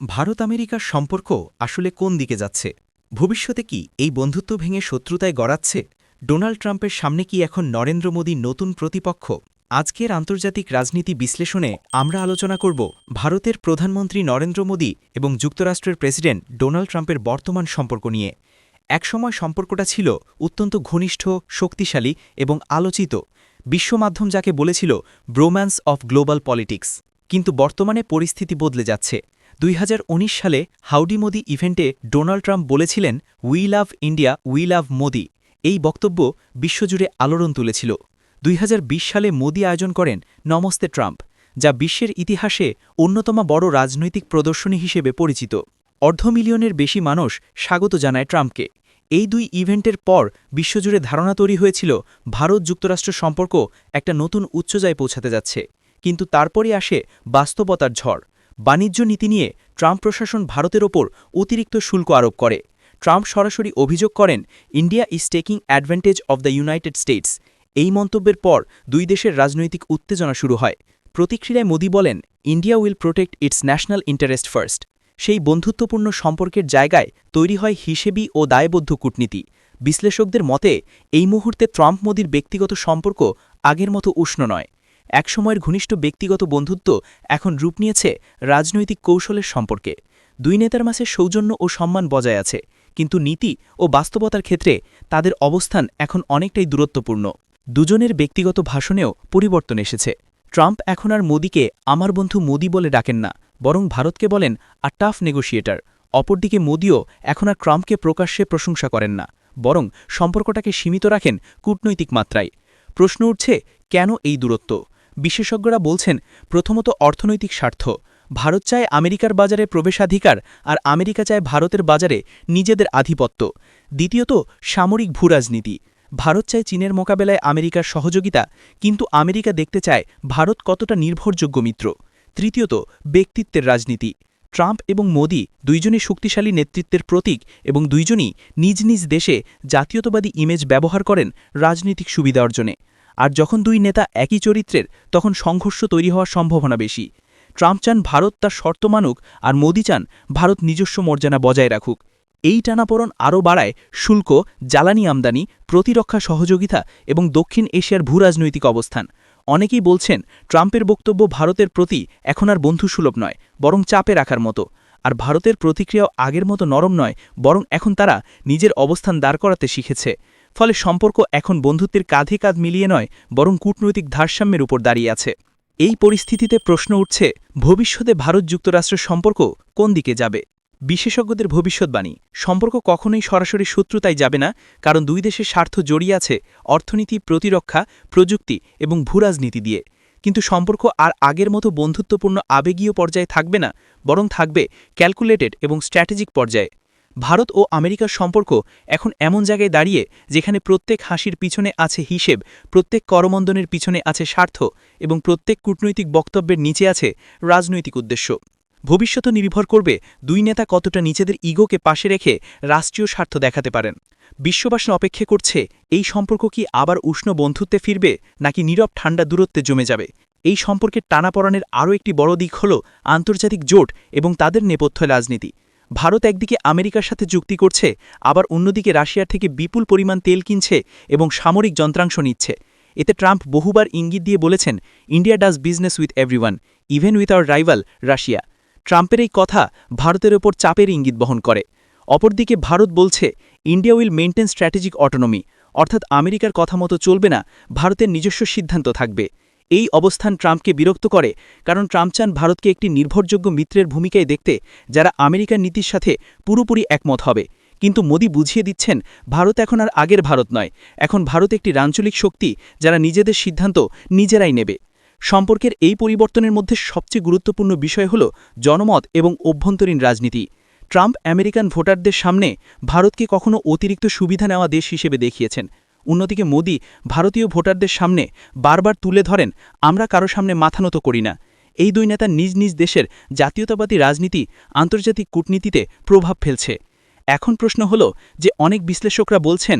ভারত আমেরিকার সম্পর্ক আসলে কোন দিকে যাচ্ছে? ভবিষ্যতে কি এই বন্ধুত্ব ভেঙে শত্রুতায় গড়াচ্ছে? ডোনাল্ড ট্রাম্পের সামনে কি এখন নরেন্দ্র মোদী নতুন প্রতিপক্ষ? আজকের আন্তর্জাতিক রাজনীতি বিশ্লেষণে আমরা আলোচনা করব ভারতের প্রধানমন্ত্রী নরেন্দ্র মোদী এবং যুক্তরাষ্ট্রের প্রেসিডেন্ট ডোনাল্ড ট্রাম্পের বর্তমান সম্পর্ক নিয়ে। একসময় সম্পর্কটা ছিল অত্যন্ত ঘনিষ্ঠ, শক্তিশালী এবং আলোচিত। বিশ্বমাধ্যম যাকে বলেছিল, ব্রোম্যান্স অফ গ্লোবাল পলিটিক্স। কিন্তু বর্তমানে পরিস্থিতি বদলে যাচ্ছে। দুই হাজার উনিশ সালে হাউডি মোদি ইভেন্টে ডোনাল্ড ট্রাম্প বলেছিলেন we love India we love Modi এই বক্তব্য বিশ্বজুড়ে আলোড়ন তুলেছিল। দুই হাজার বিশ সালে মোদি আয়োজন করেন নমস্তে ট্রাম্প, যা বিশ্বের ইতিহাসে অন্যতম বড় রাজনৈতিক প্রদর্শনী হিসেবে পরিচিত। অর্ধ মিলিয়নের বেশি মানুষ স্বাগত জানায় ট্রাম্পকে। এই দুই ইভেন্টের পর বিশ্বজুড়ে ধারণা তৈরি হয়েছিল, ভারত যুক্তরাষ্ট্র সম্পর্ক একটা নতুন উচ্চজায় পৌঁছাতে যাচ্ছে। কিন্তু তারপরই আসে বাস্তবতার ঝড়। বাণিজ্য নীতি নিয়ে ট্রাম্প প্রশাসন ভারতের ওপর অতিরিক্ত শুল্ক আরোপ করে। ট্রাম্প সরাসরি অভিযোগ করেন, India is taking advantage of the United States এই মন্তব্যের পর দুই দেশের রাজনৈতিক উত্তেজনা শুরু হয়। প্রতিক্রিয়ায় মোদি বলেন, India will protect its national interest first সেই বন্ধুত্বপূর্ণ সম্পর্কের জায়গায় তৈরি হয় হিসেবি ও দায়বদ্ধ কূটনীতি। বিশ্লেষকদের মতে, এই মুহূর্তে ট্রাম্প মোদির ব্যক্তিগত সম্পর্ক আগের মতো উষ্ণ নয়। একসময়ের ঘনিষ্ঠ ব্যক্তিগত বন্ধুত্ব এখন রূপ নিয়েছে রাজনৈতিক কৌশলের সম্পর্কে। দুই নেতার মাঝে সৌজন্য ও সম্মান বজায় আছে, কিন্তু নীতি ও বাস্তবতার ক্ষেত্রে তাদের অবস্থান এখন অনেকটাই দূরত্বপূর্ণ। দুজনের ব্যক্তিগত ভাষণেও পরিবর্তন এসেছে। ট্রাম্প এখন আর মোদিকে আমার বন্ধু মোদি বলে ডাকেন না, বরং ভারতকে বলেন আ টাফ নেগোশিয়েটার অপরদিকে মোদিও এখন আর ট্রাম্পকে প্রকাশ্যে প্রশংসা করেন না, বরং সম্পর্কটাকে সীমিত রাখেন কূটনৈতিক মাত্রায়। প্রশ্ন উঠছে, কেন এই দূরত্ব? বিশেষজ্ঞরা বলছেন, প্রথমত অর্থনৈতিক স্বার্থ। ভারত চায় আমেরিকার বাজারে প্রবেশাধিকার আর আমেরিকা চায় ভারতের বাজারে নিজেদের আধিপত্য। দ্বিতীয়ত, সামরিক ভূরাজনীতি। ভারত চায় চীনের মোকাবেলায় আমেরিকার সহযোগিতা, কিন্তু আমেরিকা দেখতে চায় ভারত কতটা নির্ভরযোগ্য মিত্র। তৃতীয়ত, ব্যক্তিত্বের রাজনীতি। ট্রাম্প এবং মোদি দুইজনই শক্তিশালী নেতৃত্বের প্রতীক এবং দুইজনই নিজ নিজ দেশে জাতীয়তাবাদী ইমেজ ব্যবহার করেন রাজনৈতিক সুবিধা অর্জনে। আর যখন দুই নেতা একই চরিত্রের, তখন সংঘর্ষ তৈরি হওয়ার সম্ভাবনা বেশি। ট্রাম্প চান ভারত তার শর্ত মানুক আর মোদি চান ভারত নিজস্ব মর্যাদা বজায় রাখুক। এই টানাপোড়ন আরও বাড়ায় শুল্ক, জ্বালানি আমদানি, প্রতিরক্ষা সহযোগিতা এবং দক্ষিণ এশিয়ার ভূরাজনৈতিক অবস্থান। অনেকেই বলছেন, ট্রাম্পের বক্তব্য ভারতের প্রতি এখন আর বন্ধুসুলভ নয়, বরং চাপে রাখার মতো। আর ভারতের প্রতিক্রিয়াও আগের মতো নরম নয়, বরং এখন তারা নিজের অবস্থান দাঁড় করাতে শিখেছে। ফলে সম্পর্ক এখন বন্ধুত্বের কাঁধে কাঁধ মিলিয়ে নয়, বরং কূটনৈতিক ভারসাম্যের উপর দাঁড়িয়ে আছে। এই পরিস্থিতিতে প্রশ্ন উঠছে, ভবিষ্যতে ভারত যুক্তরাষ্ট্রের সম্পর্ক কোন দিকে যাবে? বিশেষজ্ঞদের ভবিষ্যৎবাণী, সম্পর্ক কখনোই সরাসরি শত্রুতায় যাবে না, কারণ দুই দেশের স্বার্থ জড়িয়ে আছে অর্থনীতি, প্রতিরক্ষা, প্রযুক্তি এবং ভূরাজনীতি দিয়ে। কিন্তু সম্পর্ক আর আগের মতো বন্ধুত্বপূর্ণ আবেগীয় পর্যায়ে থাকবে না, বরং থাকবে ক্যালকুলেটেড এবং স্ট্র্যাটেজিক পর্যায়ে। ভারত ও আমেরিকার সম্পর্ক এখন এমন জায়গায় দাঁড়িয়ে যেখানে প্রত্যেক হাসির পিছনে আছে হিসেব, প্রত্যেক করমন্দনের পিছনে আছে স্বার্থ এবং প্রত্যেক কূটনৈতিক বক্তব্যের নিচে আছে রাজনৈতিক উদ্দেশ্য। ভবিষ্যৎ নির্ভর করবে দুই নেতা কতটা নিজেদের ইগোকে পাশে রেখে রাষ্ট্রীয় স্বার্থ দেখাতে পারেন। বিশ্ববাসী অপেক্ষা করছে, এই সম্পর্ক কি আবার উষ্ণ বন্ধুত্বে ফিরবে নাকি নীরব ঠান্ডা দূরত্বে জমে যাবে? এই সম্পর্কের টানাপড়ানের আরও একটি বড় দিক হল আন্তর্জাতিক জোট এবং তাদের নেপথ্য রাজনীতি। ভারত একদিকে আমেরিকার সাথে যুক্তি করছে, আবার অন্যদিকে রাশিয়ার থেকে বিপুল পরিমাণ তেল কিনছে এবং সামরিক যন্ত্রাংশ নিচ্ছে। এতে ট্রাম্প বহুবার ইঙ্গিত দিয়ে বলেছেন, India does business with everyone, even with our rival, Russia. ট্রাম্পের এই কথা ভারতের ওপর চাপের ইঙ্গিত বহন করে। অপরদিকে ভারত বলছে, India will maintain strategic autonomy. অর্থাৎ আমেরিকার কথা মতো চলবে না, ভারতের নিজস্ব সিদ্ধান্ত থাকবে। এই অবস্থান ট্রাম্পকে বিরক্ত করে, কারণ ট্রাম্প চান ভারতকে একটি নির্ভরযোগ্য মিত্রের ভূমিকায় দেখতে, যারা আমেরিকার নীতির সাথে পুরোপুরি একমত হবে। কিন্তু মোদি বুঝিয়ে দিচ্ছেন, ভারত এখন আর আগের ভারত নয়। এখন ভারত একটি আঞ্চলিক শক্তি, যারা নিজেদের সিদ্ধান্ত নিজেরাই নেবে। সম্পর্কের এই পরিবর্তনের মধ্যে সবচেয়ে গুরুত্বপূর্ণ বিষয় হল জনমত এবং অভ্যন্তরীণ রাজনীতি। ট্রাম্প আমেরিকান ভোটারদের সামনে ভারতকে কখনো অতিরিক্ত সুবিধা নেওয়া দেশ হিসেবে দেখিয়েছেন। অন্যদিকে মোদি ভারতীয় ভোটারদের সামনে বারবার তুলে ধরেন, আমরা কারও সামনে মাথা নত করি না। এই দুই নেতা নিজ নিজ দেশের জাতীয়তাবাদী রাজনীতি, আন্তর্জাতিক কূটনীতিতে প্রভাব ফেলছে। এখন প্রশ্ন হল যে অনেক বিশ্লেষকরা বলছেন